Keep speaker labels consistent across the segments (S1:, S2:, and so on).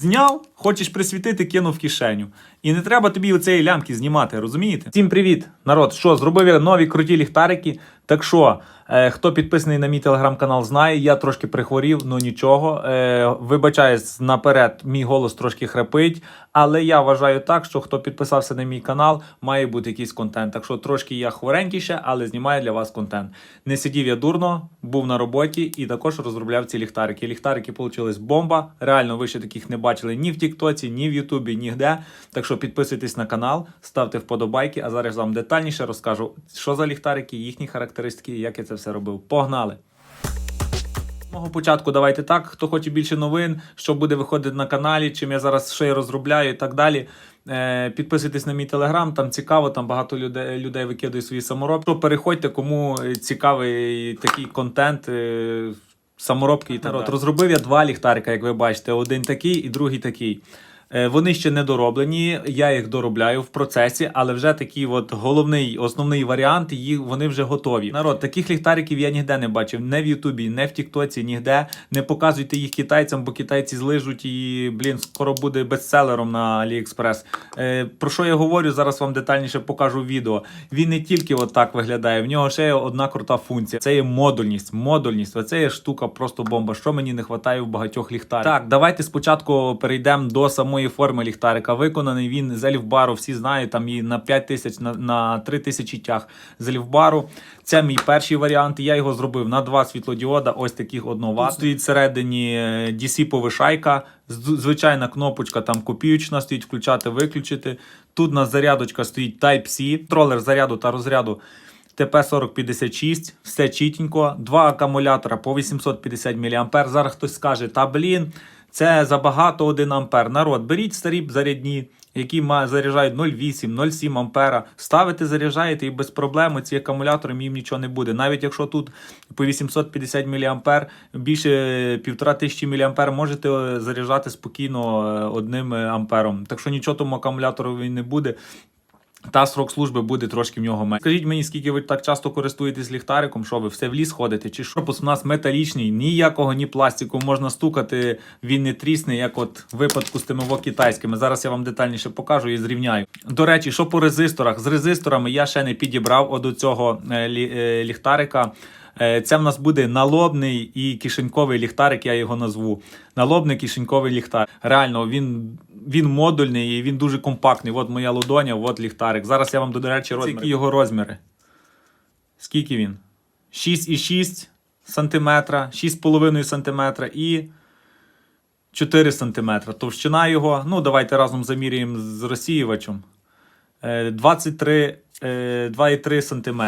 S1: Зняв, хочеш присвітити, кинув кишеню. І не треба тобі оцеї лямки знімати, розумієте? Всім привіт, народ! Що, зробив я нові круті ліхтарики. Так що, е, хто підписаний на мій телеграм-канал, знає, я трошки прихворів, ну нічого. Е, вибачаюсь наперед, мій голос трошки храпить. Але я вважаю так, що хто підписався на мій канал, має бути якийсь контент. Так що трошки я хворенький ще, але знімаю для вас контент. Не сидів я дурно, був на роботі і також розробляв ці ліхтарики. Ліхтарики получились бомба. Реально, ви ще таких не бачили ні в Тіктоці, ні в Ютубі, ніде. Так що підписуйтесь на канал, ставте вподобайки, а зараз вам детальніше розкажу, що за ліхтарики, їхні характеристики, як я це все робив. Погнали! Мого початку давайте так. Хто хоче більше новин, що буде виходити на каналі, чим я зараз ще й розробляю і так далі. Е, підписуйтесь на мій телеграм, там цікаво, там багато людей, людей викидує свої саморобки. Переходьте, кому цікавий такий контент. е, Саморобки і так далі. Розробив я два ліхтарика, як ви бачите, один такий і другий такий. Е, Вони ще не дороблені, я їх доробляю в процесі, але вже такий от головний, основний варіант, їх вони вже готові. Народ, таких ліхтариків я ніде не бачив, не в Ютубі, не в Тіктоці, ніде. Не показуйте їх китайцям, бо китайці злижуть і, блін, скоро буде бестселером на AliExpress. Е, про що я говорю? Зараз вам детальніше покажу відео. Він не тільки от так виглядає, в нього ще є одна крута функція. Це є модульність. Модульність. Оце є штука просто бомба. Що мені не вистачає в багатьох ліхтариках. Так, давайте спочатку перейдемо до самої форми ліхтарика. Виконаний він з Еліфбару, всі знають, там і на 5 тисяч, на, на 3 тисячі тяг з Еліфбару. Це мій перший варіант. Я його зробив на два світлодіода, ось таких одного Тут стоїть всередині е, DC-повишайка, звичайна кнопочка там копіючна стоїть, включати, виключити. Тут у нас зарядочка стоїть Type-C, контролер заряду та розряду ТП-4056, все чітенько, два акумулятора по 850 мА. Зараз хтось скаже, та блін, це забагато 1 ампер. Народ, беріть старі зарядні, які заряджають 0,8, 0,7 ампера. Ставите, заряджаєте і без проблем ці акумулятори їм нічого не буде. Навіть якщо тут по 850 мА, більше 1500 мА можете е, заряджати спокійно е, одним е, ампером. Так що нічого тому акумулятору не буде. Та срок служби буде трошки в нього менше. Скажіть мені, скільки ви так часто користуєтесь ліхтариком, що ви все в ліс ходите? Чи що? у нас металічний, ніякого ні пластику можна стукати, він не трісне, як от в випадку з тими китайськими. Зараз я вам детальніше покажу і зрівняю. До речі, що по резисторах? З резисторами я ще не підібрав от до цього е, лі- е, ліхтарика. Е, Це в нас буде налобний і кишеньковий ліхтарик, я його назву. Налобний кишеньковий ліхтар. Реально, він, він модульний і він дуже компактний. От моя ладоня, от ліхтарик. Зараз я вам до речі, розміри. які його розміри. Скільки він? 6,6 см, 6,5 см і 4 см. Товщина його, ну давайте разом заміряємо з розсіювачем. Е, 23, е, 2,3 см.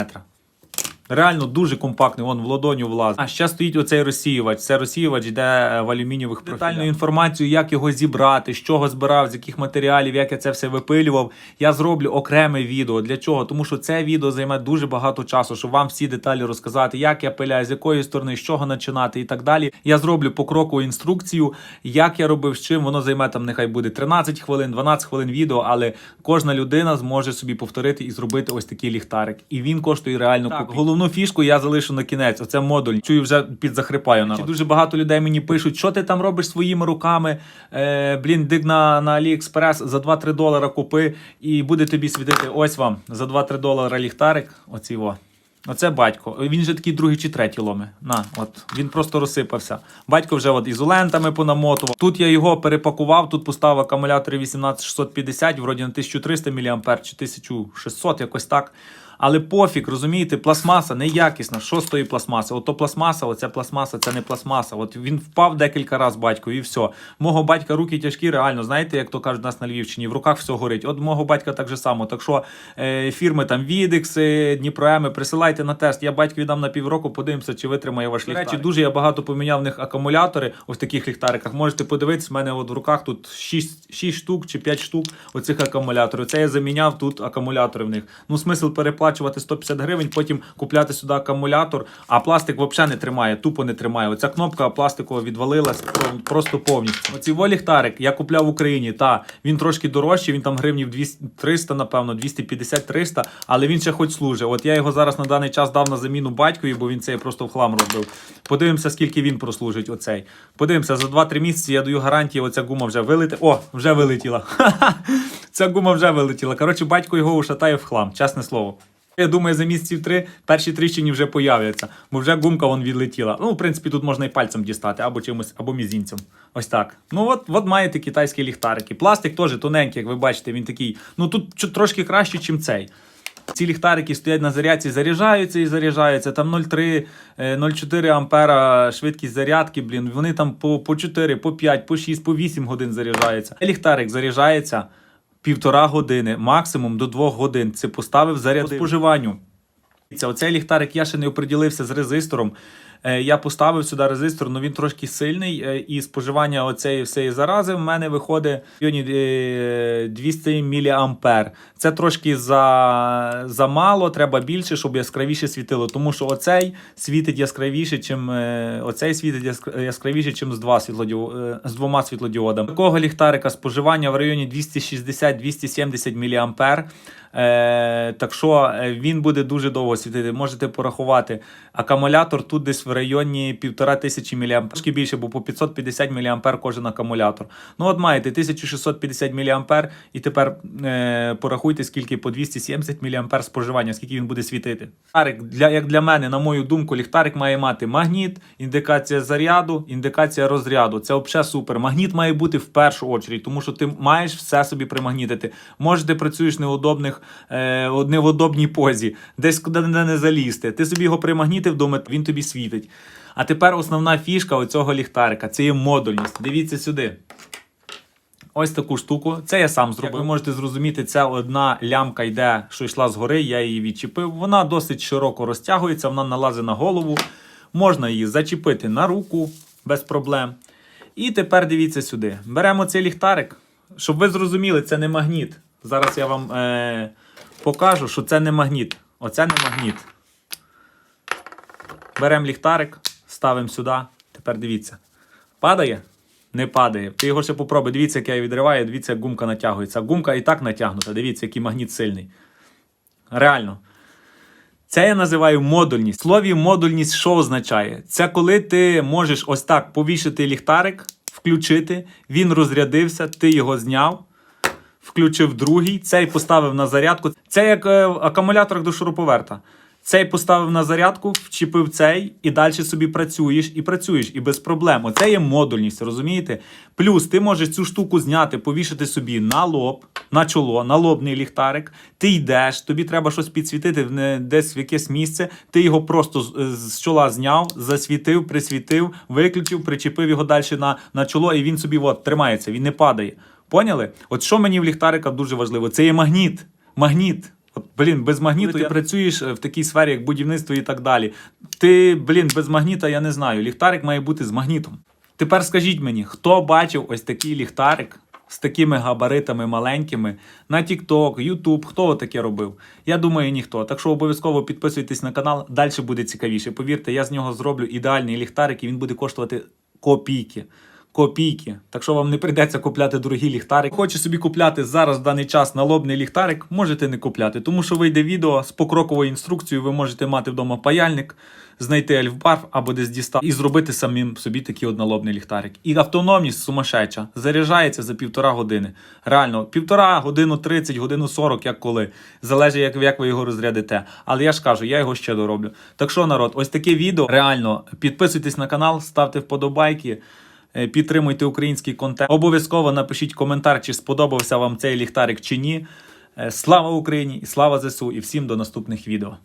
S1: Реально дуже компактний, вон в ладоню влазить. А ще стоїть оцей розсіювач. Це розсіювач йде е, в алюмінієвих профілях. Детальну інформацію, як його зібрати, з чого збирав, з яких матеріалів, як я це все випилював. Я зроблю окреме відео. Для чого? Тому що це відео займе дуже багато часу, щоб вам всі деталі розказати, як я пиляю, з якої сторони, з чого починати і так далі. Я зроблю покрокову інструкцію, як я робив, з чим воно займе там, нехай буде 13 хвилин, 12 хвилин відео, але кожна людина зможе собі повторити і зробити ось такий ліхтарик. І він коштує реально
S2: Так.
S1: Головну фішку я залишу на кінець. Оце модуль. Чую, вже підзахрипаю на дуже багато людей мені пишуть, що ти там робиш своїми руками. Е, блін, дик на, на AliExpress за 2-3 долара купи, і буде тобі світити. Ось вам за 2-3 долара ліхтарик. Оці во. Оце батько. Він же такий другий чи третій ломи. На, от він просто розсипався. Батько вже от ізолентами понамотував. Тут я його перепакував. Тут поставив акумулятори 18650, вроді на 1300 мА чи 1600, якось так. Але пофіг, розумієте, пластмаса неякісна. Що з тої пластмаси? Ото пластмаса, оця пластмаса, це не пластмаса. От він впав декілька разів батько, і все. Мого батька руки тяжкі, реально, знаєте, як то кажуть у нас на Львівщині, в руках все горить. От мого батька так же само. Так що е, фірми там Відекси, Дніпроеми, присилайте на тест. Я батькові дам на півроку, подивимося, чи витримає ваш ліхтарик. Речі, дуже я багато поміняв в них акумулятори ось таких ліхтариках. Можете подивитись, в мене от в руках тут 6, 6 штук чи 5 штук оцих акумуляторів. Це я заміняв тут акумулятори в них. Ну, смисл переплачувати. Сплачувати 150 гривень, потім купляти сюди акумулятор, а пластик взагалі не тримає, тупо не тримає. Оця кнопка пластикова відвалилась просто повністю. Оці ліхтарик я купляв в Україні. Та він трошки дорожчий, він там гривнів 200, 300, напевно, 250-300, але він ще хоч служить. От я його зараз на даний час дав на заміну батькові, бо він це просто в хлам робив. Подивимося, скільки він прослужить. Оцей. Подивимося, за 2-3 місяці я даю гарантії, оця гума вже вилетить. О, вже вилетіла. Ця гума вже вилетіла. Коротше, батько його ушатає в хлам, чесне слово. Я думаю, за місяців три перші тріщини вже появляться, бо вже гумка вон відлетіла. Ну, в принципі, тут можна і пальцем дістати, або чимось, або мізінцем. Ось так. Ну от, от маєте китайські ліхтарики. Пластик теж тоненький, як ви бачите, він такий. Ну тут трошки краще, ніж цей. Ці ліхтарики стоять на зарядці, заряджаються і заряджаються. Там 0,3, е, 0,4 ампера швидкість зарядки, блін. Вони там по, по 4, по 5, по 6, по 8 годин заряджаються. Ліхтарик заряджається півтора години, максимум до двох годин. Це поставив заряд по споживанню. Це оцей ліхтарик я ще не оприділився з резистором. Е, Я поставив сюди резистор, але він трошки сильний, е, і споживання оцеї всієї зарази в мене виходить в районі е, 200 мА. Це трошки за, замало, треба більше, щоб яскравіше світило. Тому що оцей світить яскравіше, чим оцей світить яск- яскравіше, чим з, два світлодіо, з двома світлодіодами. Такого ліхтарика споживання в районі 260-270 мА. Е, так що е, він буде дуже довго світити. Можете порахувати. Акумулятор тут десь в районі 1500 мА. Трошки більше, бо по 550 мА кожен акумулятор. Ну, от маєте 1650 мА, і тепер е, порахуйте, скільки по 270 мА споживання, скільки він буде світити. Ліхтарик, для, як для мене, на мою думку, ліхтарик має мати магніт, індикація заряду, індикація розряду. Це взагалі супер. Магніт має бути в першу очередь, тому що ти маєш все собі примагнітити. Може, ти працюєш неудобних, е, в невудобній позі, десь куди не, не залізти. Ти собі його примагнітив вдома, він тобі світить. А тепер основна фішка оцього ліхтарика це є модульність. Дивіться сюди. Ось таку штуку. Це я сам зробив. Ви можете зрозуміти, це одна лямка йде, що йшла згори, я її відчепив. Вона досить широко розтягується, вона налазить на голову. Можна її зачепити на руку без проблем. І тепер дивіться сюди. Беремо цей ліхтарик, щоб ви зрозуміли, це не магніт. Зараз я вам е- покажу, що це не магніт. Оце не магніт. Беремо ліхтарик, ставимо сюди. Тепер дивіться. Падає? Не падає. Ти його ще попробуй. Дивіться, як я відриваю, дивіться, як гумка натягується. Гумка і так натягнута. Дивіться, який магніт сильний. Реально. Це я називаю модульність. Слові модульність що означає? Це коли ти можеш ось так повішати ліхтарик, включити, він розрядився, ти його зняв, включив другий, цей поставив на зарядку. Це як е, в акумуляторах до шуруповерта. Цей поставив на зарядку, вчепив цей, і далі собі працюєш і працюєш, і без проблем. Оце є модульність, розумієте? Плюс ти можеш цю штуку зняти, повішати собі на лоб, на чоло, на лобний ліхтарик. Ти йдеш, тобі треба щось підсвітити десь в якесь місце. Ти його просто з, з чола зняв, засвітив, присвітив, виключив, причепив його далі на, на чоло, і він собі от, тримається, він не падає. Поняли? От що мені в ліхтариках дуже важливо? Це є магніт. Магніт. От, блін, без магніту ти працюєш е, в такій сфері, як будівництво і так далі. Ти, блін, без магніта я не знаю. Ліхтарик має бути з магнітом. Тепер скажіть мені, хто бачив ось такий ліхтарик з такими габаритами маленькими на TikTok, YouTube, хто таке робив? Я думаю, ніхто. Так що обов'язково підписуйтесь на канал, далі буде цікавіше. Повірте, я з нього зроблю ідеальний ліхтарик, і він буде коштувати копійки. Копійки. Так що вам не прийдеться купляти дорогі ліхтарики. Хоче собі купляти зараз в даний час налобний ліхтарик, можете не купляти, тому що вийде відео з покроковою інструкцією. Ви можете мати вдома паяльник, знайти ельфбарф або десь дістати і зробити самим собі такий от налобний ліхтарик. І автономність сумасшедша. Заряджається за півтора години. Реально, півтора годину 30, годину 40, як коли. Залежить, як, як ви його розрядите. Але я ж кажу, я його ще дороблю. Так що, народ, ось таке відео. Реально, підписуйтесь на канал, ставте вподобайки. Е, Підтримуйте український контент. Обов'язково напишіть коментар, чи сподобався вам цей ліхтарик чи ні. Е, Слава Україні і слава ЗСУ! І всім до наступних відео.